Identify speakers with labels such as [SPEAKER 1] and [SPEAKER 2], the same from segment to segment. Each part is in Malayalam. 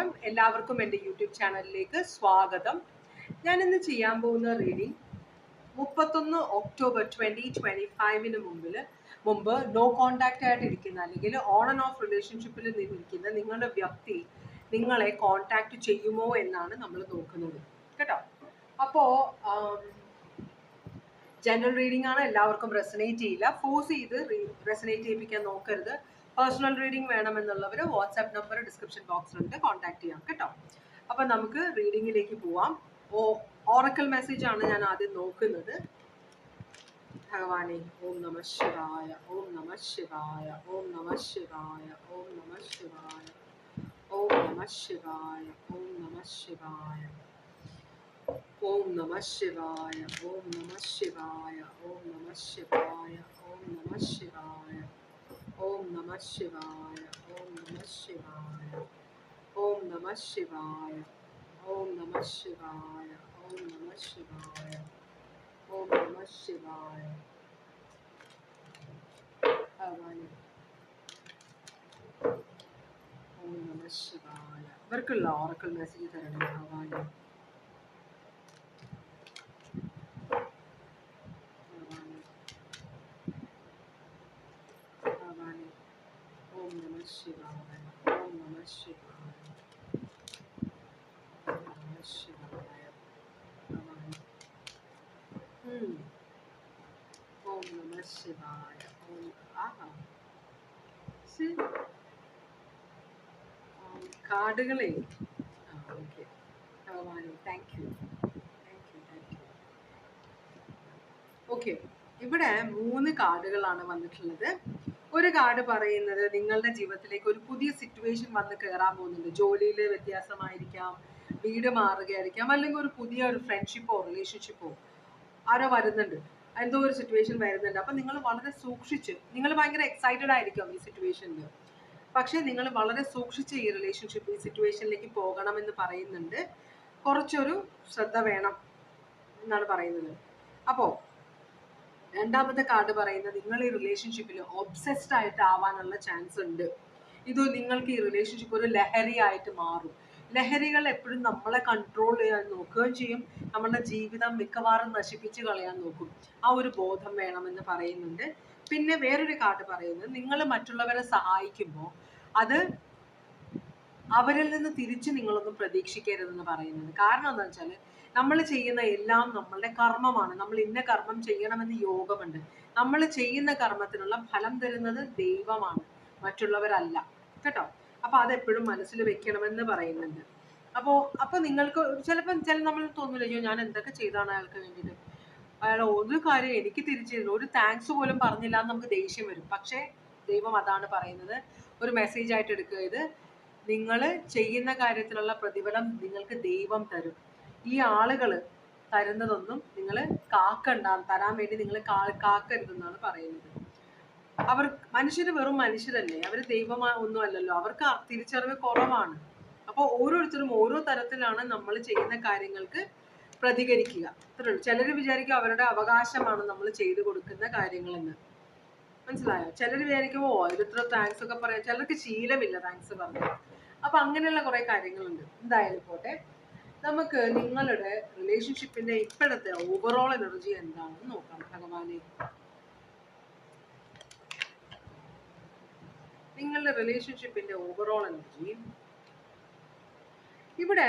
[SPEAKER 1] നമസ്കാരം. എല്ലാവർക്കും എന്റെ യൂട്യൂബ് ചാനലിലേക്ക് സ്വാഗതം. ഞാൻ ഇന്ന് ചെയ്യാൻ പോകുന്ന റീഡിങ് മുപ്പത്തൊന്ന് ഒക്ടോബർ ട്വന്റി ട്വന്റി ഫൈവിന് മുമ്പിൽ മുമ്പ് നോ കോണ്ടാക്റ്റ് ആയിട്ട് ഇരിക്കുന്ന അല്ലെങ്കിൽ ഓൺ ആൻഡ് ഓഫ് റിലേഷൻഷിപ്പിൽ ഇരിക്കുന്ന നിങ്ങളുടെ വ്യക്തി നിങ്ങളെ കോണ്ടാക്ട് ചെയ്യുമോ എന്നാണ് നമ്മൾ നോക്കുന്നത്. കേട്ടോ? അപ്പോൾ ജനറൽ റീഡിംഗ് ആണ്. എല്ലാവർക്കും റെസനേറ്റ് ചെയ്യില്ല. ഫോഴ്സ് ചെയ്ത് റെസനേറ്റ് ചെയ്യിപ്പിക്കാൻ നോക്കരുത്. പേഴ്സണൽ റീഡിംഗ് വേണമെന്നുള്ളവർ വാട്സാപ്പ് നമ്പർ ഡിസ്ക്രിപ്ഷൻ ബോക്സിലുണ്ട് കോൺടാക്ട് ചെയ്യാം കേട്ടോ അപ്പം നമുക്ക് റീഡിങ്ങിലേക്ക് പോവാം ഓ ഓറക്കൽ മെസ്സേജ് ആണ് ഞാൻ ആദ്യം നോക്കുന്നത് ഭഗവാനെ ഓം നമ ശിവായ ഓം നമ ശിവായ ഓം നമ ശിവായ ഓം നമ ശിവായ ഓം നമ ശിവായ ഓം നമ ശിവായ ഓം നമ ശിവായ ഓം നമ ശിവായ ഓം നമ ശിവായ ഓം നമ ശിവായ ओम नमः शिवाय, ओम नमः शिवाय, ओम नमः शिवाय, ओम नमः शिवाय, ओम नमः शिवाय, ओम नमः शिवाय। ओम नमः शिवाय। वर्क लारकल मैसेज तरह हवाई ശരി കാർഡുകളെ ഓക്കെ. ഇവിടെ മൂന്ന് കാർഡുകളാണ് വന്നിട്ടുള്ളത്. ഒരു കാർഡ് പറയുന്നത് നിങ്ങളുടെ ജീവിതത്തിലേക്ക് ഒരു പുതിയ സിറ്റുവേഷൻ വന്ന് കയറാൻ പോകുന്നുണ്ട്. ജോലിയിൽ വ്യത്യാസമായിരിക്കാം വീട് മാറുകയായിരിക്കാം അല്ലെങ്കിൽ ഒരു പുതിയ ഒരു ഫ്രണ്ട്ഷിപ്പോ റിലേഷൻഷിപ്പോ ആരോ വരുന്നുണ്ട്. എന്തോ ഒരു സിറ്റുവേഷൻ വരുന്നുണ്ട്. അപ്പം നിങ്ങൾ വളരെ സൂക്ഷിച്ച് നിങ്ങൾ ഭയങ്കര എക്സൈറ്റഡ് ആയിരിക്കും ഈ സിറ്റുവേഷനിൽ പക്ഷേ നിങ്ങൾ വളരെ സൂക്ഷിച്ച് ഈ റിലേഷൻഷിപ്പ് ഈ സിറ്റുവേഷനിലേക്ക് പോകണമെന്ന് പറയുന്നുണ്ട്. കുറച്ചൊരു ശ്രദ്ധ വേണം എന്നാണ് പറയുന്നത്. അപ്പോൾ രണ്ടാമത്തെ കാർഡ് പറയുന്നത് നിങ്ങൾ ഈ റിലേഷൻഷിപ്പിൽ ഒബ്സെസ്ഡ് ആയിട്ട് ആവാനുള്ള ചാൻസ് ഉണ്ട്. ഇത് നിങ്ങൾക്ക് ഈ റിലേഷൻഷിപ്പ് ഒരു ലഹരിയായിട്ട് മാറും. ലഹരികൾ എപ്പോഴും നമ്മളെ കൺട്രോൾ ചെയ്യാൻ നോക്കുകയും ചെയ്യും. നമ്മളുടെ ജീവിതം മിക്കവാറും നശിപ്പിച്ച് കളയാൻ നോക്കും. ആ ഒരു ബോധം വേണമെന്ന് പറയുന്നുണ്ട്. പിന്നെ വേറൊരു കാർഡ് പറയുന്നത് നിങ്ങൾ മറ്റുള്ളവരെ സഹായിക്കുമ്പോൾ അത് അവരിൽ നിന്ന് തിരിച്ച് നിങ്ങളൊന്നും പ്രതീക്ഷിക്കരുതെന്ന് പറയുന്നുണ്ട് കാരണം എന്താ വെച്ചാൽ നമ്മൾ ചെയ്യുന്ന എല്ലാം നമ്മളുടെ കർമ്മമാണ്. നമ്മൾ ഇന്ന കർമ്മം ചെയ്യണമെന്ന് യോഗമുണ്ട്. നമ്മൾ ചെയ്യുന്ന കർമ്മത്തിനുള്ള ഫലം തരുന്നത് ദൈവമാണ്. മറ്റുള്ളവരല്ല. കേട്ടോ? അപ്പൊ അതെപ്പോഴും മനസ്സിൽ വെക്കണമെന്ന് പറയുന്നുണ്ട്. അപ്പോൾ അപ്പൊ നിങ്ങൾക്ക് ചിലപ്പം ചില നമ്മൾ തോന്നില്ല അയ്യോ ഞാൻ എന്തൊക്കെ ചെയ്താണ് അയാൾക്ക് വേണ്ടിയിട്ട്. അയാൾ ഒരു കാര്യം എനിക്ക് തിരിച്ചു ഒരു താങ്ക്സ് പോലും പറഞ്ഞില്ല എന്ന് നമുക്ക് ദേഷ്യം വരും. പക്ഷേ ദൈവം അതാണ് പറയുന്നത്. ഒരു മെസ്സേജ് ആയിട്ട് എടുക്കുക. ഇത് നിങ്ങൾ ചെയ്യുന്ന കാര്യത്തിലുള്ള പ്രതിഫലം നിങ്ങൾക്ക് ദൈവം തരും. ഈ ആളുകൾ തരുന്നതൊന്നും നിങ്ങൾ കാക്കണ്ട. തരാൻ വേണ്ടി നിങ്ങൾ കാക്കരുതെന്നാണ് പറയുന്നത്. അവർ മനുഷ്യർ വെറും മനുഷ്യരല്ലേ? അവർ ദൈവമാ ഒന്നും അല്ലല്ലോ. അവർക്ക് തിരിച്ചറിവ് കുറവാണ്. അപ്പോൾ ഓരോരുത്തരും ഓരോ തരത്തിലാണ് നമ്മൾ ചെയ്യുന്ന കാര്യങ്ങൾക്ക് പ്രതികരിക്കുക. ചിലർ വിചാരിക്കും അവരുടെ അവകാശമാണ് നമ്മൾ ചെയ്തു കൊടുക്കുന്ന കാര്യങ്ങളെന്ന്. മനസ്സിലായോ? ചിലർ വിചാരിക്കും ഓ ഇതിത്ര താങ്ക്സ് ഒക്കെ പറയാം. ചിലർക്ക് ശീലമില്ല താങ്ക്സ് പറഞ്ഞു. അപ്പൊ അങ്ങനെയുള്ള കുറെ കാര്യങ്ങളുണ്ട്. എന്തായാലും പോട്ടെ. നമുക്ക് നിങ്ങളുടെ റിലേഷൻഷിപ്പിന്റെ ഇപ്പോഴത്തെ ഓവറോൾ എനർജി എന്താണെന്ന് നോക്കാം ഭഗവാനെ. നിങ്ങളുടെ റിലേഷൻഷിപ്പിന്റെ ഓവറോൾ എനർജി ഇവിടെ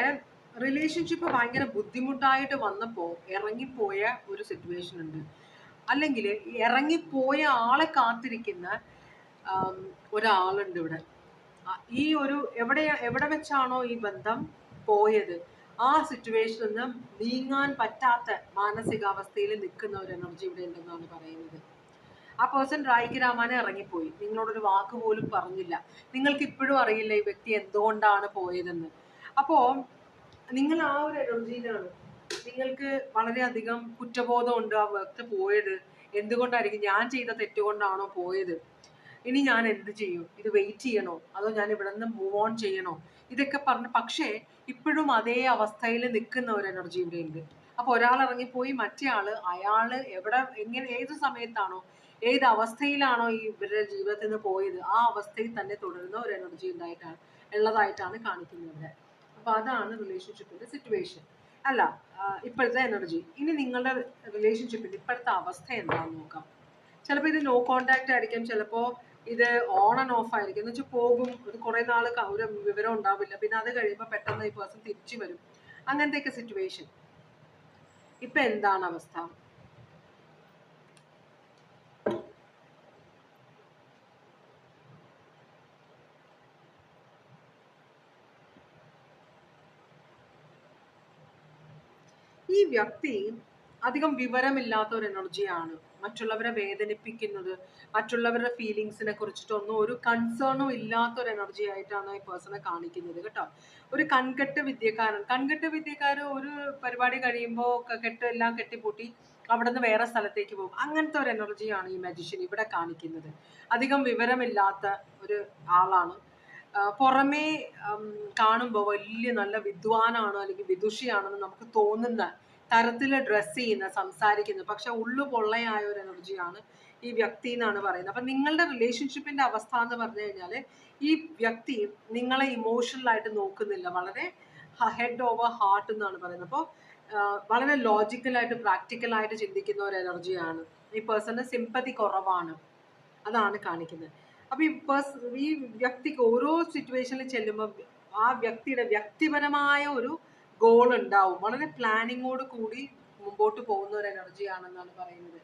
[SPEAKER 1] റിലേഷൻഷിപ്പ് ഭയങ്കര ബുദ്ധിമുട്ടായിട്ട് വന്നപ്പോൾ ഇറങ്ങിപ്പോയ ഒരു സിറ്റുവേഷൻ ഉണ്ട്. അല്ലെങ്കിൽ ഇറങ്ങിപ്പോയ ആളെ കാത്തിരിക്കുന്ന ഒരാളുണ്ട് ഇവിടെ. ഈ ഒരു എവിടെ എവിടെ വെച്ചാണോ ഈ ബന്ധം പോയത്? ആ സിറ്റുവേഷനിൽ നിന്ന് നീങ്ങാൻ പറ്റാത്ത മാനസികാവസ്ഥയിൽ നിൽക്കുന്ന ഒരു എനർജി ഇവിടെ ഉണ്ടെന്നാണ് പറയുന്നത്. ആ പേഴ്സൺ റായിക്ക് രാമാനെ ഇറങ്ങിപ്പോയി. നിങ്ങളോടൊരു വാക്ക് പോലും പറഞ്ഞില്ല. നിങ്ങൾക്ക് ഇപ്പോഴും അറിയില്ല ഈ വ്യക്തി എന്തുകൊണ്ടാണ് പോയതെന്ന്. അപ്പോൾ നിങ്ങൾ ആ ഒരു എനർജിയിലാണ്. നിങ്ങൾക്ക് വളരെയധികം കുറ്റബോധമുണ്ട് ആ വ്യക്തി പോയത്. എന്തുകൊണ്ടായിരിക്കും? ഞാൻ ചെയ്ത തെറ്റുകൊണ്ടാണോ പോയത്? ഇനി ഞാൻ എന്ത് ചെയ്യും? ഇത് വെയിറ്റ് ചെയ്യണോ? അതോ ഞാൻ ഇവിടെ നിന്ന് മൂവ് ഓൺ ചെയ്യണോ? ഇതൊക്കെ പറഞ്ഞ് പക്ഷേ ഇപ്പോഴും അതേ അവസ്ഥയിൽ നിൽക്കുന്ന ഒരു എനർജി ഇവിടെ ഉണ്ട് അപ്പോൾ ഒരാൾ ഇറങ്ങിപ്പോയി മറ്റേ ആൾ അയാൾ എവിടെ എങ്ങനെ ഏത് സമയത്താണോ ഏത് അവസ്ഥയിലാണോ ഈ ഇവരുടെ ജീവിതത്തിൽ നിന്ന് പോയത് ആ അവസ്ഥയിൽ തന്നെ തുടരുന്ന ഒരു എനർജി ഉണ്ടായിട്ടാണ് ഉള്ളതായിട്ടാണ് കാണിക്കുന്നത്. അപ്പോൾ അതാണ് റിലേഷൻഷിപ്പിന്റെ സിറ്റുവേഷൻ അല്ല ഇപ്പോഴത്തെ എനർജി ഇനി നിങ്ങളുടെ റിലേഷൻഷിപ്പിന്റെ ഇപ്പോഴത്തെ അവസ്ഥ എന്താണെന്ന് നോക്കാം. ചിലപ്പോൾ ഇത് നോ കോണ്ടാക്ട് ആയിരിക്കും ചിലപ്പോൾ ഇത് ഓൺ ആൻഡ് ഓഫ് ആയിരിക്കും. എന്ന് വെച്ചാൽ പോകും ഒരു കുറേ നാൾ ഒരു വിവരം ഉണ്ടാവില്ല. പിന്നെ അത് കഴിയുമ്പോൾ പെട്ടെന്ന് ഈ പേഴ്സൺ തിരിച്ചു വരും. അങ്ങനത്തെയൊക്കെ സിറ്റുവേഷൻ ഇപ്പൊ എന്താണ് അവസ്ഥ? ഈ വ്യക്തി അധികം വിവരമില്ലാത്ത ഒരു എനർജിയാണ്. മറ്റുള്ളവരെ വേദനിപ്പിക്കുന്നത് മറ്റുള്ളവരുടെ ഫീലിങ്സിനെ കുറിച്ചിട്ടൊന്നും ഒരു കൺസേണും ഇല്ലാത്ത ഒരു എനർജി ആയിട്ടാണ് ഈ പേഴ്സണെ കാണിക്കുന്നത് കേട്ടോ. ഒരു കൺകെട്ട് വിദ്യക്കാരൻ കൺകെട്ട് വിദ്യക്കാരൻ ഒരു പരിപാടി കഴിയുമ്പോൾ കെട്ട് എല്ലാം കെട്ടിപ്പൂട്ടി അവിടെ നിന്ന് വേറെ സ്ഥലത്തേക്ക് പോകും. അങ്ങനത്തെ ഒരു എനർജിയാണ് ഈ മജിഷ്യൻ ഇവിടെ കാണിക്കുന്നത്. അധികം വിവരമില്ലാത്ത ഒരു ആളാണ് പുറമേ കാണുമ്പോൾ വലിയ നല്ല വിദ്വാനാണ് അല്ലെങ്കിൽ വിദുഷിയാണെന്ന് നമുക്ക് തോന്നുന്ന തരത്തിൽ ഡ്രസ്സ് ചെയ്യുന്ന സംസാരിക്കുന്ന പക്ഷെ ഉള്ളു പൊള്ളയായ ഒരു എനർജിയാണ് ഈ വ്യക്തി എന്നാണ് പറയുന്നത്. അപ്പൊ നിങ്ങളുടെ റിലേഷൻഷിപ്പിന്റെ അവസ്ഥ എന്ന് പറഞ്ഞു കഴിഞ്ഞാൽ ഈ വ്യക്തി നിങ്ങളെ ഇമോഷണൽ ആയിട്ട് നോക്കുന്നില്ല. വളരെ ഹെഡ് ഓവർ ഹാർട്ട് എന്നാണ് പറയുന്നത്. അപ്പോൾ വളരെ ലോജിക്കലായിട്ട് പ്രാക്ടിക്കലായിട്ട് ചിന്തിക്കുന്ന ഒരു എനർജിയാണ്. ഈ പേഴ്സണിന് സിമ്പതി കുറവാണ്. അതാണ് കാണിക്കുന്നത്. അപ്പൊ ഈ പേഴ്സ് ഈ വ്യക്തിക്ക് ഓരോ സിറ്റുവേഷനിൽ ചെല്ലുമ്പോൾ ആ വ്യക്തിയുടെ വ്യക്തിപരമായ ഒരു ഗോൾ ഉണ്ടാവും. വളരെ പ്ലാനിങ്ങോട് കൂടി മുമ്പോട്ട് പോകുന്ന ഒരു എനർജിയാണെന്നാണ് പറയുന്നത്.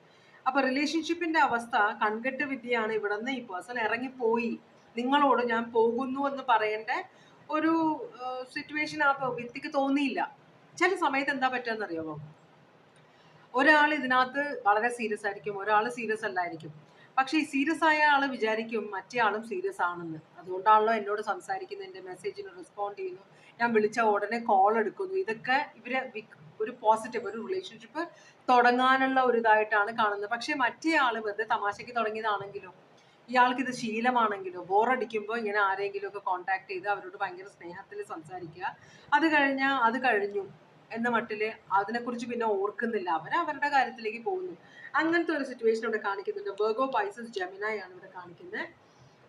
[SPEAKER 1] അപ്പൊ റിലേഷൻഷിപ്പിന്റെ അവസ്ഥ കൺകെട്ട് വിദ്യയാണ് ഇവിടെ നിന്ന് ഈ പേഴ്സൺ ഇറങ്ങിപ്പോയി. നിങ്ങളോട് ഞാൻ പോകുന്നു എന്ന് പറയേണ്ട ഒരു സിറ്റുവേഷൻ ആ വ്യക്തിക്ക് തോന്നിയില്ല. ചില സമയത്ത് എന്താ പറ്റുക അറിയാമോ ഒരാൾ ഇതിനകത്ത് വളരെ സീരിയസ് ആയിരിക്കും ഒരാൾ സീരിയസ് അല്ലായിരിക്കും. പക്ഷെ ഈ സീരിയസ് ആയ ആൾ വിചാരിക്കും മറ്റേ ആളും സീരിയസ് ആണെന്ന്. അതുകൊണ്ടാണല്ലോ എന്നോട് സംസാരിക്കുന്നത് എന്റെ മെസ്സേജിന് റെസ്പോണ്ട് ചെയ്യുന്നു. ഞാൻ വിളിച്ച ഉടനെ കോൾ എടുക്കുന്നു. ഇതൊക്കെ ഇവർ ഒരു പോസിറ്റീവ് ഒരു റിലേഷൻഷിപ്പ് തുടങ്ങാനുള്ള ഒരു ഇതായിട്ടാണ് കാണുന്നത്. പക്ഷേ മറ്റേ ആൾ വെറുതെ തമാശയ്ക്ക് തുടങ്ങിയതാണെങ്കിലോ ഇയാൾക്ക് ഇത് ശീലമാണെങ്കിലോ ബോറടിക്കുമ്പോൾ ഇങ്ങനെ ആരെങ്കിലും ഒക്കെ കോണ്ടാക്ട് ചെയ്ത് അവരോട് ഭയങ്കര സ്നേഹത്തിൽ സംസാരിക്കുക. അത് കഴിഞ്ഞാൽ അത് കഴിഞ്ഞു എന്ന മട്ടിൽ അതിനെക്കുറിച്ച് പിന്നെ ഓർക്കുന്നില്ല. അവർ അവരുടെ കാര്യത്തിലേക്ക് പോകുന്നു. അങ്ങനത്തെ ഒരു സിറ്റുവേഷൻ ഇവിടെ കാണിക്കുന്നുണ്ട്. ബർഗോ പൈസസ് ജെമിനായി ആണ് ഇവിടെ കാണിക്കുന്നത്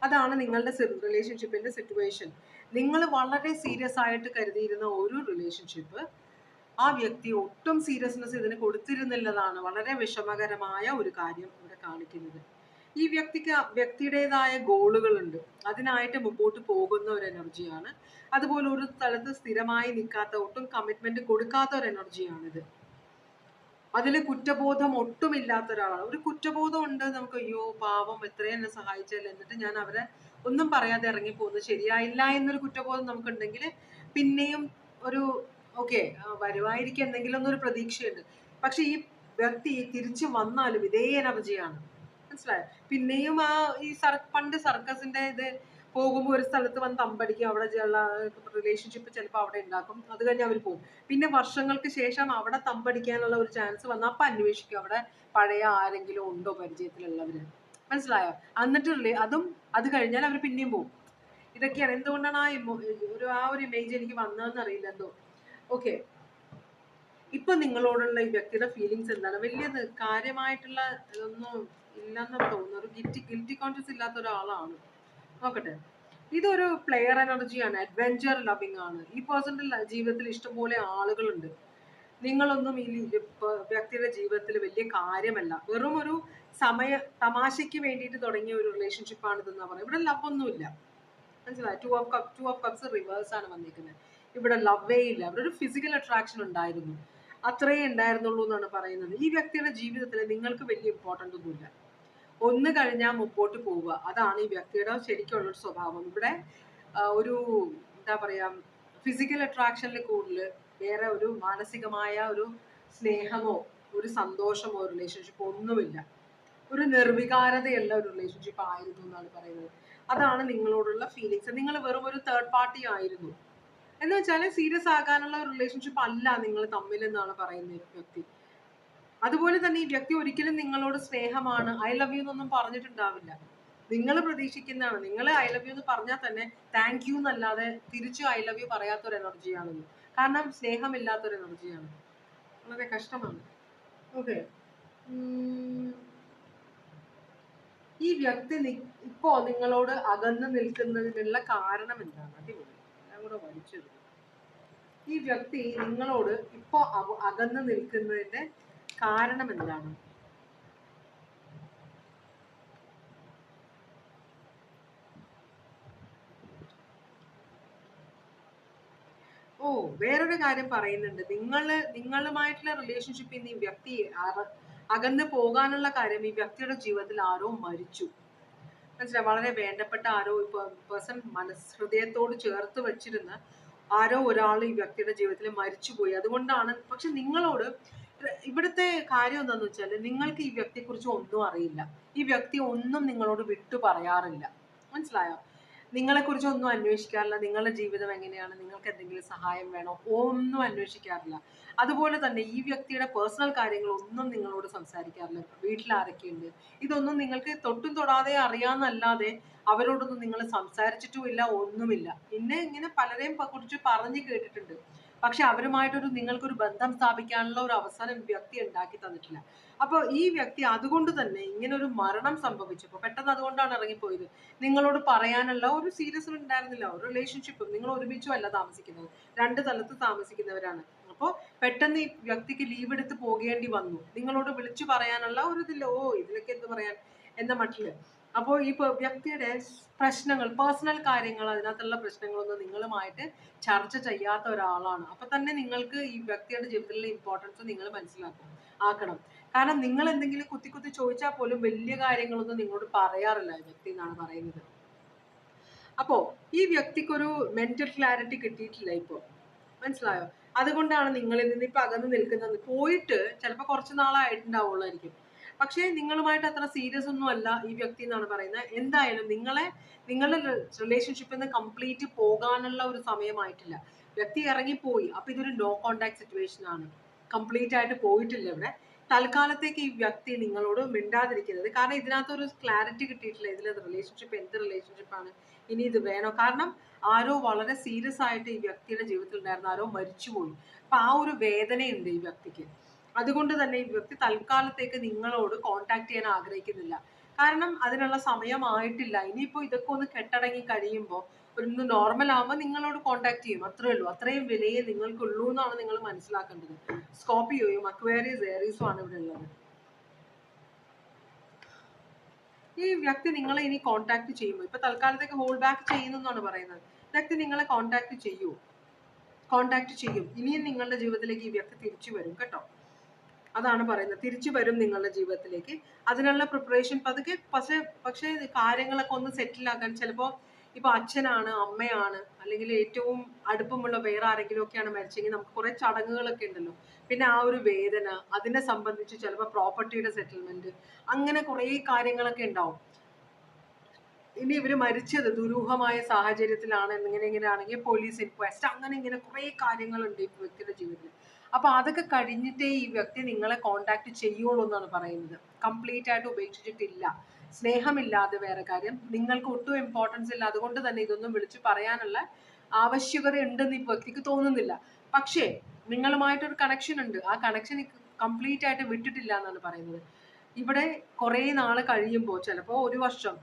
[SPEAKER 1] അതാണ് നിങ്ങളുടെ റിലേഷൻഷിപ്പിന്റെ സിറ്റുവേഷൻ നിങ്ങൾ വളരെ സീരിയസ് ആയിട്ട് കരുതിയിരുന്ന ഒരു റിലേഷൻഷിപ്പ് ആ വ്യക്തി ഒട്ടും സീരിയസ്നെസ് ഇതിന് കൊടുത്തിരുന്നില്ലതാണ്. വളരെ വിഷമകരമായ ഒരു കാര്യം ഇവിടെ കാണിക്കുന്നത്. ഈ വ്യക്തിക്ക് വ്യക്തിയുടേതായ ഗോളുകളുണ്ട്. അതിനായിട്ട് മുമ്പോട്ട് പോകുന്ന ഒരു എനർജിയാണ് അതുപോലെ ഒരു സ്ഥലത്ത് സ്ഥിരമായി നിൽക്കാത്ത ഒട്ടും കമ്മിറ്റ്മെന്റ് കൊടുക്കാത്ത ഒരു എനർജിയാണിത് അതിൽ കുറ്റബോധം ഒട്ടുമില്ലാത്ത ഒരാളാണ് ഒരു കുറ്റബോധം ഉണ്ട് നമുക്ക് അയ്യോ പാവം എത്രയും എന്നെ സഹായിച്ചല്ലോ എന്നിട്ട് ഞാൻ അവരെ ഒന്നും പറയാതെ ഇറങ്ങി പോകുന്നത് ശരിയായില്ല എന്നൊരു കുറ്റബോധം നമുക്കുണ്ടെങ്കിൽ പിന്നെയും ഒരു ഓക്കെ വരുവായിരിക്കും എന്തെങ്കിലും എന്നൊരു പ്രതീക്ഷയുണ്ട്. പക്ഷെ ഈ വ്യക്തി തിരിച്ചു വന്നാലും ഇതേ എനർജിയാണ് മനസ്സിലായോ? പിന്നെയും ആ ഈ സർ പണ്ട് സർക്കസിന്റെ ഇത് പോകുമ്പോൾ ഒരു സ്ഥലത്ത് വന്ന് തമ്പടിക്കും അവിടെ റിലേഷൻഷിപ്പ് ചിലപ്പോൾ അവിടെ ഉണ്ടാക്കും അത് കഴിഞ്ഞ് അവർ പോകും. പിന്നെ വർഷങ്ങൾക്ക് ശേഷം അവിടെ തമ്പടിക്കാനുള്ള ഒരു ചാൻസ് വന്നാൽ അപ്പം അന്വേഷിക്കും അവിടെ പഴയ ആരെങ്കിലും ഉണ്ടോ പരിചയത്തിലുള്ളവര്. മനസ്സിലായോ? എന്നിട്ട് അതും അത് കഴിഞ്ഞാൽ അവർ പിന്നെയും പോകും. ഇതൊക്കെയാണ്. എന്തുകൊണ്ടാണ് ആ ഒരു ആ ഒരു ഇമേജ് എനിക്ക് വന്നതെന്ന് അറിയില്ല എന്തോ. ഓക്കെ ഇപ്പൊ നിങ്ങളോടുള്ള ഈ വ്യക്തിയുടെ ഫീലിങ്സ് എന്താണ്? വലിയ കാര്യമായിട്ടുള്ള ഇതൊന്നും ഇല്ലെന്ന് തോന്നുന്നു. ഒരു ഗിൽറ്റി ഗിൽറ്റി കോൺഷ്യസ് ഇല്ലാത്ത ഒരാളാണ്. നോക്കട്ടെ. ഇതൊരു പ്ലെയർ എനർജിയാണ് അഡ്വഞ്ചർ ലവിങ് ആണ്. ഈ പേഴ്സന്റെ ജീവിതത്തിൽ ഇഷ്ടംപോലെ ആളുകളുണ്ട്. നിങ്ങളൊന്നും ഈ വ്യക്തിയുടെ ജീവിതത്തിൽ വലിയ കാര്യമല്ല. വെറും ഒരു സമയ തമാശയ്ക്ക് വേണ്ടിയിട്ട് തുടങ്ങിയ ഒരു റിലേഷൻഷിപ്പ് ആണ് ഇതെന്ന് പറയുന്നത്. ഇവിടെ ലവ് ഒന്നുമില്ല. മനസ്സിലായി? Two of cups two of cups reverse ആണ് വന്നിരിക്കുന്നത്. ഇവിടെ ലവേ ഇല്ല. ഇവിടെ ഒരു ഫിസിക്കൽ അട്രാക്ഷൻ ഉണ്ടായിരുന്നു. അത്രയേ ഉണ്ടായിരുന്നുള്ളൂ എന്നാണ് പറയുന്നത്. ഈ വ്യക്തിയുടെ ജീവിതത്തിൽ നിങ്ങൾക്ക് വലിയ ഇമ്പോർട്ടന്റ് ഒന്നുമില്ല. ഒന്ന് കഴിഞ്ഞാൽ മുമ്പോട്ട് പോവുക. അതാണ് ഈ വ്യക്തിയുടെ ശരിക്കുള്ള ഒരു സ്വഭാവം. ഇവിടെ ഒരു എന്താ പറയാ ഫിസിക്കൽ അട്രാക്ഷനിൽ കൂടുതൽ വേറെ ഒരു മാനസികമായ ഒരു സ്നേഹമോ ഒരു സന്തോഷമോ റിലേഷൻഷിപ്പോ ഒന്നുമില്ല ഒരു നിർവികാരതയുള്ള ഒരു റിലേഷൻഷിപ്പ് ആയിരുന്നു എന്നാണ് പറയുന്നത്. അതാണ് നിങ്ങളോടുള്ള ഫീലിങ്സ് നിങ്ങൾ വെറും ഒരു തേർഡ് പാർട്ടി ആയിരുന്നു. എന്ന് വെച്ചാൽ സീരിയസ് ആകാനുള്ള റിലേഷൻഷിപ്പ് അല്ല നിങ്ങൾ തമ്മിൽ എന്നാണ് പറയുന്നത് വ്യക്തി. അതുപോലെ തന്നെ ഈ വ്യക്തി ഒരിക്കലും നിങ്ങളോട് സ്നേഹമാണ്. ഐ ലവ് യു എന്നൊന്നും പറഞ്ഞിട്ടുണ്ടാവില്ല. നിങ്ങൾ പ്രതീക്ഷിക്കുന്നതാണ്. നിങ്ങൾ ഐ ലവ് യു എന്ന് പറഞ്ഞാൽ തന്നെ താങ്ക് യു എന്നല്ലാതെ തിരിച്ചു ഐ ലവ് യു പറയാത്തൊരു എനർജിയാണെന്ന് കാരണം സ്നേഹമില്ലാത്തൊരു എനർജിയാണ് വളരെ കഷ്ടമാണ്. ഓക്കെ ഈ വ്യക്തി ഇപ്പോ നിങ്ങളോട് അകന്ന് നിൽക്കുന്നതിനുള്ള കാരണം എന്താണ്? അടിപൊളി. എല്ലാം കൂടെ വലിച്ചെടുക്കും. ഈ വ്യക്തി നിങ്ങളോട് ഇപ്പോ അകന്ന് നിൽക്കുന്നതിന്റെ കാരണം എന്താണ്? ഓ വേറൊരു കാര്യം പറയുന്നുണ്ട്. നിങ്ങൾ നിങ്ങളുമായിട്ടുള്ള റിലേഷൻഷിപ്പിൽ നിന്ന് ഈ വ്യക്തി അകന്ന് പോകാനുള്ള കാര്യം ഈ വ്യക്തിയുടെ ജീവിതത്തിൽ ആരോ മരിച്ചു. മനസ്സിലായി? വളരെ വേണ്ടപ്പെട്ട ആരോ പേഴ്സൺ മനസ് ഹൃദയത്തോട് ചേർത്ത് വെച്ചിരുന്ന ആരോ ഒരാൾ ഈ വ്യക്തിയുടെ ജീവിതത്തിൽ മരിച്ചുപോയി. അതുകൊണ്ടാണ് പക്ഷെ നിങ്ങളോട് ഇവിടുത്തെ കാര്യം എന്താന്ന് വെച്ചാൽ നിങ്ങൾക്ക് ഈ വ്യക്തിയെക്കുറിച്ച് ഒന്നും അറിയില്ല. ഈ വ്യക്തി ഒന്നും നിങ്ങളോട് വിട്ടു പറയാറില്ല. മനസ്സിലായോ? നിങ്ങളെക്കുറിച്ച് ഒന്നും അന്വേഷിക്കാറില്ല. നിങ്ങളുടെ ജീവിതം എങ്ങനെയാണ്? നിങ്ങൾക്ക് എന്തെങ്കിലും സഹായം വേണോ? ഒന്നും അന്വേഷിക്കാറില്ല. അതുപോലെ തന്നെ ഈ വ്യക്തിയുടെ പേഴ്സണൽ കാര്യങ്ങൾ ഒന്നും നിങ്ങളോട് സംസാരിക്കാറില്ല. വീട്ടിൽ ആരൊക്കെയുണ്ട് ഇതൊന്നും നിങ്ങൾക്ക് തൊട്ടും തൊടാതെ അറിയാന്നല്ലാതെ അവരോടൊന്നും നിങ്ങൾ സംസാരിച്ചിട്ടുമില്ല ഒന്നുമില്ല. പിന്നെ ഇങ്ങനെ പലരെയും കുറിച്ച് പറഞ്ഞു കേട്ടിട്ടുണ്ട്. പക്ഷെ അവരുമായിട്ടൊരു നിങ്ങൾക്കൊരു ബന്ധം സ്ഥാപിക്കാനുള്ള ഒരു അവസരം വ്യക്തി ഉണ്ടാക്കി തന്നിട്ടില്ല. അപ്പോൾ ഈ വ്യക്തി അതുകൊണ്ട് തന്നെ ഇങ്ങനെ ഒരു മരണം സംഭവിച്ചപ്പോൾ പെട്ടെന്ന് അതുകൊണ്ടാണ് ഇറങ്ങിപ്പോയത്. നിങ്ങളോട് പറയാനുള്ള ഒരു സീരിയസ് ഉണ്ടായിരുന്നില്ല. ഒരു റിലേഷൻഷിപ്പും. നിങ്ങൾ ഒരുമിച്ചും അല്ല താമസിക്കുന്നത്. രണ്ട് സ്ഥലത്ത് താമസിക്കുന്നവരാണ്. അപ്പോൾ പെട്ടെന്ന് ഈ വ്യക്തിക്ക് ലീവ് എടുത്ത് പോകേണ്ടി വന്നു. നിങ്ങളോട് വിളിച്ചു പറയാനുള്ള ഒരു ഇതില്ല. ഓ ഇതിലൊക്കെ എന്ത് പറയാൻ? എന്ന മട്ടിൽ. അപ്പോൾ ഈ വ്യക്തിയുടെ പ്രശ്നങ്ങൾ പേഴ്സണൽ കാര്യങ്ങൾ അതിനകത്തുള്ള പ്രശ്നങ്ങളൊന്നും നിങ്ങളുമായിട്ട് ചർച്ച ചെയ്യാത്ത ഒരാളാണ്. അപ്പൊ തന്നെ നിങ്ങൾക്ക് ഈ വ്യക്തിയുടെ ജീവിതത്തിലുള്ള ഇമ്പോർട്ടൻസ് നിങ്ങൾ മനസ്സിലാക്കും ആക്കണം. കാരണം നിങ്ങൾ എന്തെങ്കിലും കുത്തി കുത്തി ചോദിച്ചാൽ പോലും വലിയ കാര്യങ്ങളൊന്നും നിങ്ങളോട് പറയാറില്ല വ്യക്തി എന്നാണ് പറയുന്നത്. അപ്പോ ഈ വ്യക്തിക്കൊരു മെന്റൽ ക്ലാരിറ്റി കിട്ടിയിട്ടില്ല ഇപ്പോ. മനസ്സിലായോ? അതുകൊണ്ടാണ് നിങ്ങളിൽ നിന്ന് ഇപ്പൊ അകന്ന് നിൽക്കുന്നത്. പോയിട്ട് ചിലപ്പോൾ കുറച്ച് നാളായിട്ടുണ്ടാവുള്ളായിരിക്കും. പക്ഷേ നിങ്ങളുമായിട്ട് അത്ര സീരിയസ് ഒന്നും അല്ല ഈ വ്യക്തി എന്നാണ് പറയുന്നത്. എന്തായാലും നിങ്ങളെ നിങ്ങളുടെ റിലേഷൻഷിപ്പിൽ നിന്ന് കംപ്ലീറ്റ് പോകാനുള്ള ഒരു സമയമായിട്ടില്ല. വ്യക്തി ഇറങ്ങിപ്പോയി. അപ്പൊ ഇതൊരു നോ കോണ്ടാക്ട് സിറ്റുവേഷൻ ആണ്. കംപ്ലീറ്റ് ആയിട്ട് പോയിട്ടില്ല ഇവിടെ. തൽക്കാലത്തേക്ക് ഈ വ്യക്തി നിങ്ങളോട് മിണ്ടാതിരിക്കുന്നത് കാരണം ഇതിനകത്ത് ഒരു ക്ലാരിറ്റി കിട്ടിയിട്ടില്ല. ഇതിലെ റിലേഷൻഷിപ്പ് എന്ത് റിലേഷൻഷിപ്പ് ആണ്. ഇനി ഇത് വേണോ? കാരണം ആരോ വളരെ സീരിയസ് ആയിട്ട് ഈ വ്യക്തിയുടെ ജീവിതത്തിൽ ഉണ്ടായിരുന്ന ആരോ മരിച്ചുപോയി. അപ്പൊ ആ ഒരു വേദനയുണ്ട് ഈ വ്യക്തിക്ക്. അതുകൊണ്ട് തന്നെ ഈ വ്യക്തി തൽക്കാലത്തേക്ക് നിങ്ങളോട് കോണ്ടാക്ട് ചെയ്യാൻ ആഗ്രഹിക്കുന്നില്ല. കാരണം അതിനുള്ള സമയമായിട്ടില്ല. ഇനിയിപ്പോൾ ഇതൊക്കെ ഒന്ന് കെട്ടടങ്ങി കഴിയുമ്പോൾ ഒന്ന് നോർമൽ ആകുമ്പോൾ നിങ്ങളോട് കോണ്ടാക്ട് ചെയ്യും. അത്രേ ഉള്ളൂ. അത്രയും വിലയെ നിങ്ങൾക്കുള്ളൂ എന്നാണ് നിങ്ങൾ മനസ്സിലാക്കേണ്ടത്. സ്കോപ്പിയോയും അക്വേറിയസ് ഏറീസും ആണ് ഇവിടെ ഉള്ളത്. ഈ വ്യക്തി നിങ്ങളെ ഇനി കോണ്ടാക്ട് ചെയ്യുമോ? ഇപ്പൊ തൽക്കാലത്തേക്ക് ഹോൾഡ് ബാക്ക് ചെയ്യുന്നു എന്നാണ് പറയുന്നത്. വ്യക്തി നിങ്ങളെ കോണ്ടാക്ട് ചെയ്യൂ. കോണ്ടാക്ട് ചെയ്യും. ഇനിയും നിങ്ങളുടെ ജീവിതത്തിലേക്ക് ഈ വ്യക്തി തിരിച്ചു വരും. കേട്ടോ? അതാണ് പറയുന്നത്. തിരിച്ചു വരും നിങ്ങളുടെ ജീവിതത്തിലേക്ക്. അതിനുള്ള പ്രിപ്പറേഷൻ പതുക്കെ പക്ഷേ പക്ഷേ കാര്യങ്ങളൊക്കെ ഒന്ന് സെറ്റിൽ ആക്കാൻ ചിലപ്പോൾ ഇപ്പൊ അച്ഛനാണ് അമ്മയാണ് അല്ലെങ്കിൽ ഏറ്റവും അടുപ്പമുള്ള വേറെ ആരെങ്കിലും ഒക്കെയാണ് മരിച്ചെങ്കിൽ നമുക്ക് കുറേ ചടങ്ങുകളൊക്കെ ഉണ്ടല്ലോ. പിന്നെ ആ ഒരു വേദന അതിനെ സംബന്ധിച്ച് ചിലപ്പോൾ പ്രോപ്പർട്ടിയുടെ സെറ്റിൽമെന്റ് അങ്ങനെ കുറേ കാര്യങ്ങളൊക്കെ ഉണ്ടാവും. ഇനി ഇവർ മരിച്ചത് ദുരൂഹമായ സാഹചര്യത്തിലാണ് എന്നിങ്ങനെ ഇങ്ങനെ ആണെങ്കിൽ പോലീസ് ഇൻക്വസ്റ്റ് അങ്ങനെ ഇങ്ങനെ കുറെ കാര്യങ്ങളുണ്ട് ഈ വ്യക്തിയുടെ ജീവിതത്തിൽ. അപ്പൊ അതൊക്കെ കഴിഞ്ഞിട്ടേ ഈ വ്യക്തി നിങ്ങളെ കോണ്ടാക്ട് ചെയ്യുള്ളൂ എന്നാണ് പറയുന്നത്. കംപ്ലീറ്റ് ആയിട്ട് ഉപേക്ഷിച്ചിട്ടില്ല. സ്നേഹമില്ലാതെ വേറെ കാര്യം. നിങ്ങൾക്ക് ഒട്ടും ഇമ്പോർട്ടൻസ് ഇല്ല. അതുകൊണ്ട് തന്നെ ഇതൊന്നും വിളിച്ചു പറയാനുള്ള ആവശ്യകത ഉണ്ടെന്ന് ഈ വ്യക്തിക്ക് തോന്നുന്നില്ല. പക്ഷേ നിങ്ങളുമായിട്ടൊരു കണക്ഷൻ ഉണ്ട്. ആ കണക്ഷൻ കംപ്ലീറ്റ് ആയിട്ട് വിട്ടിട്ടില്ല എന്നാണ് പറയുന്നത്. ഇവിടെ കുറേ നാൾ കഴിയുമ്പോൾ ചിലപ്പോൾ ഒരു വർഷം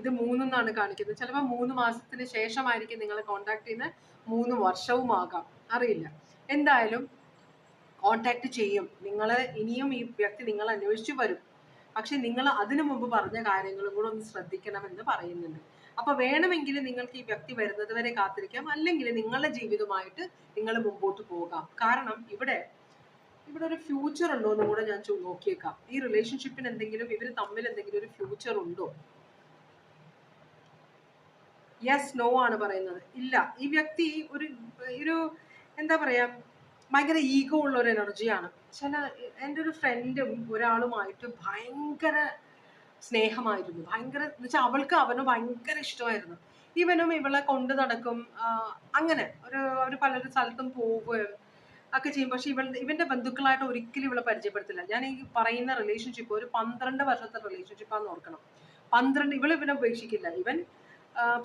[SPEAKER 1] ഇത് മൂന്നെന്നാണ് കാണിക്കുന്നത്. ചിലപ്പോൾ മൂന്ന് മാസത്തിന് ശേഷമായിരിക്കും നിങ്ങൾ കോണ്ടാക്ട് ചെയ്യുന്ന. മൂന്ന് വർഷവും ആകാം അറിയില്ല. എന്തായാലും കോണ്ടാക്ട് ചെയ്യും. നിങ്ങൾ ഇനിയും ഈ വ്യക്തി നിങ്ങൾ അന്വേഷിച്ചു വരും. പക്ഷെ നിങ്ങൾ അതിനു മുമ്പ് പറഞ്ഞ കാര്യങ്ങളും കൂടെ ഒന്ന് ശ്രദ്ധിക്കണമെന്ന് പറയുന്നുണ്ട്. അപ്പൊ വേണമെങ്കിൽ നിങ്ങൾക്ക് ഈ വ്യക്തി വരുന്നത് വരെ കാത്തിരിക്കാം. അല്ലെങ്കിൽ നിങ്ങളുടെ ജീവിതമായിട്ട് നിങ്ങൾ മുമ്പോട്ട് പോകാം. കാരണം ഇവിടെ ഇവിടെ ഒരു ഫ്യൂച്ചർ ഉണ്ടോ എന്നും കൂടെ ഞാൻ നോക്കിയേക്കാം. ഈ റിലേഷൻഷിപ്പിന് എന്തെങ്കിലും ഇവർ തമ്മിൽ എന്തെങ്കിലും ഒരു ഫ്യൂച്ചർ ഉണ്ടോ? യെസ് നോ ആണ് പറയുന്നത്. ഇല്ല. ഈ വ്യക്തി ഒരു ഒരു എന്താ പറയാ ഭയങ്കര ഈഗോ ഉള്ള ഒരു എനർജിയാണ് ചില എന്റെ ഒരു ഫ്രണ്ടും ഒരാളുമായിട്ട് ഭയങ്കര സ്നേഹമായിരുന്നു. ഭയങ്കര എന്ന് വെച്ചാൽ അവൾക്ക് അവന് ഭയങ്കര ഇഷ്ടമായിരുന്നു. ഇവനും ഇവളെ കൊണ്ടു നടക്കും അങ്ങനെ. ഒരു അവർ പലരും സ്ഥലത്തും പോവുകയും ഒക്കെ ചെയ്യും. പക്ഷെ ഇവൾ ഇവന്റെ ബന്ധുക്കളായിട്ട് ഒരിക്കലും ഇവളെ പരിചയപ്പെടുത്തില്ല. ഞാൻ ഈ പറയുന്ന റിലേഷൻഷിപ്പ് ഒരു പന്ത്രണ്ട് വർഷത്തെ റിലേഷൻഷിപ്പാന്ന് ഓർക്കണം. പന്ത്രണ്ട് ഇവൾ ഇവനെ ഉപേക്ഷിക്കില്ല. ഇവൻ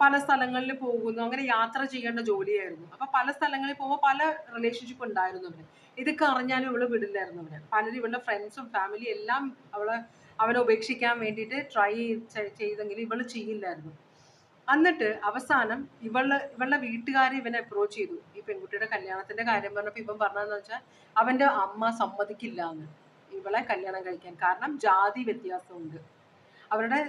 [SPEAKER 1] പല സ്ഥലങ്ങളിൽ പോകുന്നു അങ്ങനെ യാത്ര ചെയ്യേണ്ട ജോലിയായിരുന്നു. അപ്പൊ പല സ്ഥലങ്ങളിൽ പോകുമ്പോൾ പല റിലേഷൻഷിപ്പ് ഉണ്ടായിരുന്നു അവന്. ഇതൊക്കെ അറിഞ്ഞാലും ഇവൾ വിടില്ലായിരുന്നു അവനെ. പലരും ഇവളുടെ ഫ്രണ്ട്സും ഫാമിലി എല്ലാം അവളെ അവനെ ഉപേക്ഷിക്കാൻ വേണ്ടിയിട്ട് ട്രൈ ചെയ്തെങ്കിലും ഇവൾ ചെയ്യില്ലായിരുന്നു. എന്നിട്ട് അവസാനം ഇവൾ ഇവളുടെ വീട്ടുകാർ ഇവനെ അപ്രോച്ച് ചെയ്തു. ഈ പെൺകുട്ടിയുടെ കല്യാണത്തിന്റെ കാര്യം പറഞ്ഞപ്പോൾ ഇവൻ പറഞ്ഞതെന്ന് വെച്ചാൽ അവന്റെ അമ്മ സമ്മതിക്കില്ല എന്ന് ഇവളെ കല്യാണം കഴിക്കാൻ. കാരണം ജാതി വ്യത്യാസമുണ്ട്. അവരുടെ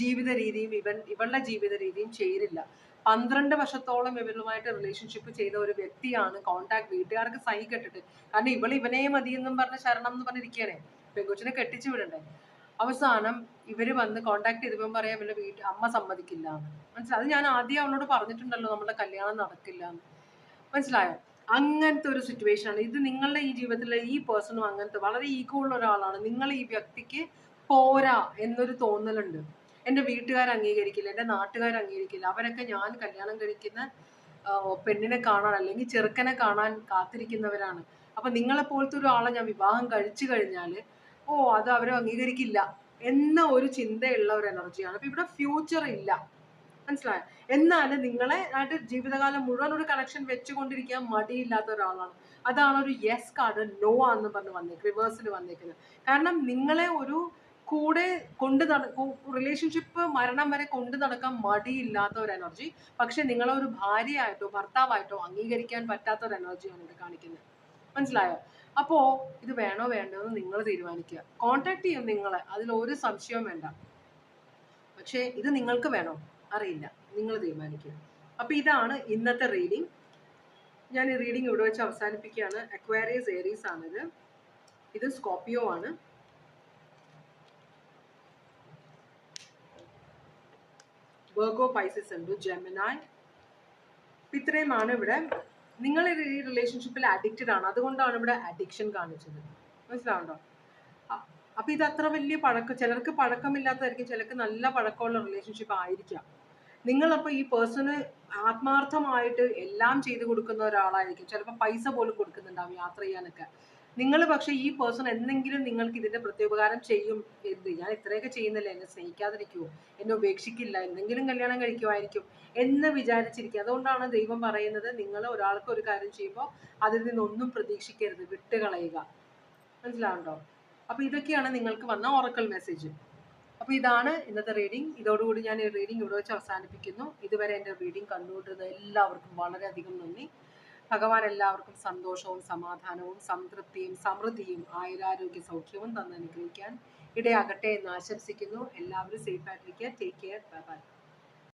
[SPEAKER 1] ജീവിത രീതിയും ഇവൻ ഇവളുടെ ജീവിത രീതിയും ചേരില്ല. പന്ത്രണ്ട് വർഷത്തോളം ഇവരുമായിട്ട് റിലേഷൻഷിപ്പ് ചെയ്ത ഒരു വ്യക്തിയാണ് കോണ്ടാക്ട് വീട്ടുകാർക്ക് സൈ കെട്ടിട്ട് കാരണം ഇവൾ ഇവനെ മതി എന്നും പറഞ്ഞ് ശരണം എന്ന് പറഞ്ഞിരിക്കണേ പെങ്കൊച്ചിനെ കെട്ടിച്ചു വിടണ്ടേ. അവസാനം ഇവർ വന്ന് കോണ്ടാക്ട് ചെയ്തപ്പോൾ പറയാം ഇവരുടെ വീട്ട് അമ്മ സമ്മതിക്കില്ല. എന്ന് മനസ്സിലായി? അത് ഞാൻ ആദ്യം അവളോട് പറഞ്ഞിട്ടുണ്ടല്ലോ നമ്മുടെ കല്യാണം നടക്കില്ല. എന്ന് മനസ്സിലായോ? അങ്ങനത്തെ ഒരു സിറ്റുവേഷൻ ആണ്. ഇത് നിങ്ങളുടെ ഈ ജീവിതത്തിലെ ഈ പേഴ്സണും അങ്ങനത്തെ വളരെ ഈഗോ ഉള്ള ഒരാളാണ്. നിങ്ങൾ ഈ വ്യക്തിക്ക് പോരാ എന്നൊരു തോന്നലുണ്ട്. എന്റെ വീട്ടുകാർ അംഗീകരിക്കില്ല എന്റെ നാട്ടുകാർ അംഗീകരിക്കില്ല. അവരൊക്കെ ഞാൻ കല്യാണം കഴിക്കുന്ന പെണ്ണിനെ കാണാൻ അല്ലെങ്കിൽ ചെറുക്കനെ കാണാൻ കാത്തിരിക്കുന്നവരാണ്. അപ്പൊ നിങ്ങളെ പോലത്തെ ഒരാളെ ഞാൻ വിവാഹം കഴിച്ചു കഴിഞ്ഞാൽ ഓ അത് അവരെ അംഗീകരിക്കില്ല എന്ന ഒരു ചിന്തയുള്ള ഒരു എനർജിയാണ്. അപ്പൊ ഇവിടെ ഫ്യൂച്ചർ ഇല്ല. മനസ്സിലായോ? എന്നാൽ നിങ്ങളെ ആയിട്ട് ജീവിതകാലം മുഴുവൻ ഒരു കണക്ഷൻ വെച്ചുകൊണ്ടിരിക്കാൻ മടിയില്ലാത്ത ഒരാളാണ്. അതാണ് ഒരു യെസ് കാർഡ് നോ ആണെന്ന് പറഞ്ഞ് വന്നേക്കുന്നത് റിവേഴ്സിൽ വന്നേക്കുന്നത്. കാരണം നിങ്ങളെ ഒരു കൂടെ കൊണ്ട് നട റിലേഷൻഷിപ്പ് മരണം വരെ കൊണ്ടു നടക്കാൻ മടിയില്ലാത്ത ഒരു എനർജി പക്ഷെ നിങ്ങളെ ഒരു ഭാര്യയായിട്ടോ ഭർത്താവായിട്ടോ അംഗീകരിക്കാൻ പറ്റാത്ത ഒരു എനർജിയാണ് ഇത് കാണിക്കുന്നത്. മനസ്സിലായോ? അപ്പോ ഇത് വേണോ വേണ്ടോ എന്ന് നിങ്ങൾ തീരുമാനിക്കുക. കോണ്ടാക്ട് ചെയ്യും നിങ്ങളെ. അതിൽ ഒരു സംശയവും വേണ്ട. പക്ഷേ ഇത് നിങ്ങൾക്ക് വേണോ? അറിയില്ല. നിങ്ങൾ തീരുമാനിക്കുക. അപ്പൊ ഇതാണ് ഇന്നത്തെ റീഡിംഗ് ഞാൻ ഈ റീഡിംഗ് ഇവിടെ വെച്ച് അവസാനിപ്പിക്കുകയാണ്. അക്വാരിയസ് ഏരീസ് ആണിത്. ഇത് സ്കോപ്പിയോ ആണ്. വെർഗോ പൈസസ് ഉണ്ട് ജെമിനായ് ഇത്രയുമാണ് ഇവിടെ നിങ്ങൾ ഈ റിലേഷൻഷിപ്പിൽ അഡിക്റ്റഡ് ആണ്. അതുകൊണ്ടാണ് ഇവിടെ അഡിക്ഷൻ കാണിച്ചത്. മനസ്സിലാവുണ്ടോ അപ്പൊ ഇത് അത്ര വലിയ പഴക്കം ചിലർക്ക് പഴക്കമില്ലാത്തതായിരിക്കും ചിലർക്ക് നല്ല പഴക്കമുള്ള റിലേഷൻഷിപ്പ് ആയിരിക്കാം. നിങ്ങളപ്പോൾ ഈ പേഴ്സണ് ആത്മാർത്ഥമായിട്ട് എല്ലാം ചെയ്തു കൊടുക്കുന്ന ഒരാളായിരിക്കും. ചിലപ്പോൾ പൈസ പോലും കൊടുക്കുന്നുണ്ടാവും യാത്ര ചെയ്യാനൊക്കെ. നിങ്ങൾ പക്ഷേ ഈ പേഴ്സൺ എന്തെങ്കിലും നിങ്ങൾക്ക് ഇതിന്റെ പ്രത്യുപകാരം ചെയ്യും എന്ത് ഞാൻ ഇത്രയൊക്കെ ചെയ്യുന്നില്ല. എന്നെ സ്നേഹിക്കാതിരിക്കുമോ എന്നെ ഉപേക്ഷിക്കില്ല. എന്തെങ്കിലും കല്യാണം കഴിക്കുമായിരിക്കും എന്ന് വിചാരിച്ചിരിക്കുക. അതുകൊണ്ടാണ് ദൈവം പറയുന്നത് നിങ്ങൾ ഒരാൾക്ക് ഒരു കാര്യം ചെയ്യുമ്പോൾ അതിൽ നിന്നൊന്നും പ്രതീക്ഷിക്കരുത്. വിട്ടുകളയുക. മനസ്സിലാവുണ്ടോ അപ്പൊ ഇതൊക്കെയാണ് നിങ്ങൾക്ക് വന്ന ഓറക്കൽ മെസ്സേജ് അപ്പൊ ഇതാണ് ഇന്നത്തെ റീഡിംഗ് ഇതോടുകൂടി ഞാൻ ഈ റീഡിംഗ് ഇവിടെ വെച്ച് അവസാനിപ്പിക്കുന്നു. ഇതുവരെ എന്റെ റീഡിംഗ് കണ്ടുകൊണ്ടിരുന്ന എല്ലാവർക്കും വളരെയധികം നന്ദി. ഭഗവാൻ എല്ലാവർക്കും സന്തോഷവും സമാധാനവും സംതൃപ്തിയും സമൃദ്ധിയും ആയുരാരോഗ്യ സൗഖ്യവും തന്നനുഗ്രഹിക്കാൻ ഇടയാകട്ടെ എന്ന് ആശംസിക്കുന്നു. എല്ലാവരും സേഫ് ആയിട്ടിരിക്കുക. Take care bye bye